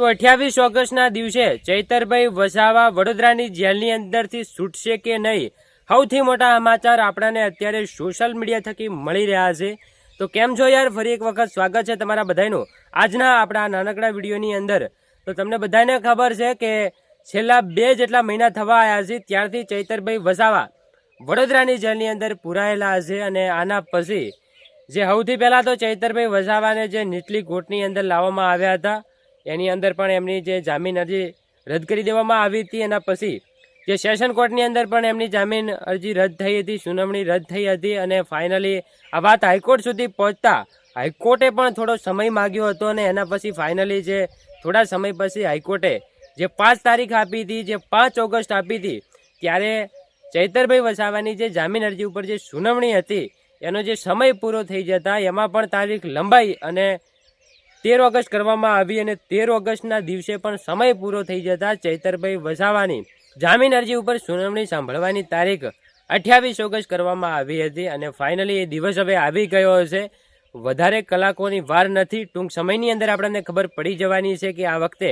તો અઠ્યાવીસ ઓગસ્ટના દિવસે ચૈતરભાઈ વસાવા વડોદરાની જેલની અંદરથી છૂટશે કે નહીં? સૌથી મોટા સમાચાર આપણને અત્યારે સોશિયલ મીડિયા થકી મળી રહ્યા છે. તો કેમ છો યાર? ફરી એક વખત સ્વાગત છે તમારા બધાનું આજના આપણા નાનકડા વિડીયોની અંદર તો તમને બધાને ખબર છે કે છેલ્લા બે જેટલા મહિના થવા આવ્યા છે, ત્યારથી ચૈતરભાઈ વસાવા વડોદરાની જેલની અંદર પુરાયેલા છે અને આના પછી જે સૌથી પહેલાં તો ચૈતરભાઈ વસાવાને જે નીચલી કોર્ટની અંદર લાવવામાં આવ્યા હતા એની અંદર પણ એમની જે જામીન અરજી રદ કરી દેવામાં આવી હતી. એના પછી જે સેશન કોર્ટની અંદર પણ એમની જામીન અરજી રદ થઈ હતી, સુનાવણી રદ થઈ હતી અને ફાઇનલી આ વાત હાઈકોર્ટ સુધી પહોંચતા હાઈકોર્ટે પણ થોડો સમય માગ્યો હતો અને એના પછી ફાઇનલી જે થોડા સમય પછી હાઈકોર્ટે જે પાંચ તારીખ આપી હતી, જે પાંચ ઓગસ્ટ આપી હતી, ત્યારે ચૈતરભાઈ વસાવાની જે જામીન અરજી ઉપર જે સુનાવણી હતી, એનો જે સમય પૂરો થઈ જતા એમાં પણ તારીખ લંબાઈ અને તેર ઓગસ્ટ કરવામાં આવી અને તેર ઓગસ્ટના દિવસે પણ સમય પૂરો થઈ જતા ચૈતરભાઈ વસાવાની જામીન અરજી ઉપર સુનાવણી સાંભળવાની તારીખ અઠ્યાવીસ ઓગસ્ટ કરવામાં આવી હતી અને ફાઇનલી એ દિવસ હવે આવી ગયો હશે. વધારે કલાકોની વાર નથી. ટૂંક સમયની અંદર આપણને ખબર પડી જવાની છે કે આ વખતે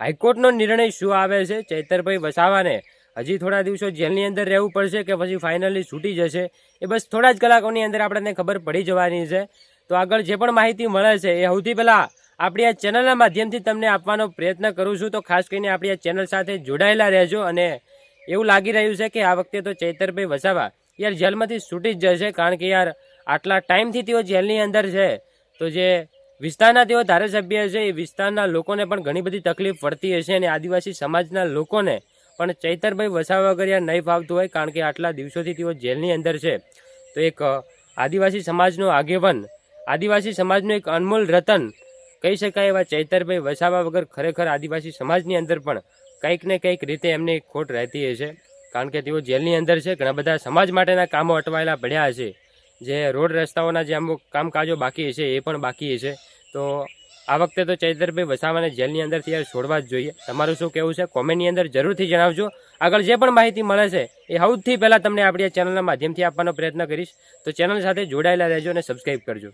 હાઈકોર્ટનો નિર્ણય શું આવે છે? ચૈતરભાઈ વસાવાને હજી થોડા દિવસો જેલની અંદર રહેવું પડશે કે પછી ફાઇનલી છૂટી જશે? એ બસ થોડા જ કલાકોની અંદર આપણને ખબર પડી જવાની છે. તો આગળ જે પણ માહિતી મળે છે એ સૌથી પહેલાં આપણી આ ચેનલના માધ્યમથી તમને આપવાનો પ્રયત્ન કરું છું. તો ખાસ કરીને આપણી આ ચેનલ સાથે જોડાયેલા રહેજો અને એવું લાગી રહ્યું છે કે આ વખતે તો ચૈતરભાઈ વસાવા યાર જેલમાંથી છૂટી જ જશે કારણ કે યાર આટલા ટાઈમથી તેઓ જેલની અંદર છે. તો જે વિસ્તારના તેઓ ધારાસભ્ય છે એ વિસ્તારના લોકોને પણ ઘણી બધી તકલીફ પડતી હશે અને આદિવાસી સમાજના લોકોને પણ ચૈતરભાઈ વસાવા વગર યાર નહીં ફાવતું હોય કારણ કે આટલા દિવસોથી તેઓ જેલની અંદર છે. તો એક આદિવાસી સમાજનો આગેવાન આદિવાસી સમાજનું એક અનમોલ રતન, કહી શકાય એવા ચૈતરભાઈ વસાવા વગર ખરેખર આદિવાસી સમાજની અંદર પણ કંઈક ને કંઈક રીતે એમની ખોટ રહેતી હશે કારણ કે તેઓ જેલની અંદર છે, ઘણા બધા સમાજ માટેના કામો અટવાયેલા પડ્યા હશે. જે રોડ રસ્તાઓના જે અમુક કામકાજો બાકી હશે, એ પણ બાકી હશે. તો આ વખતે તો ચૈતરભાઈ વસાવાને જેલની અંદરથી યાર છોડવા જ જોઈએ. તમારું શું કહેવું છે? કોમેન્ટની અંદર જરૂરથી જણાવજો. આગળ જે પણ માહિતી મળે છે, એ સૌથી પહેલાં તમને આપણી ચેનલના માધ્યમથી આપવાનો પ્રયત્ન કરીશ. તો ચેનલ સાથે જોડાયેલા રહેજો અને સબસ્ક્રાઈબ કરજો.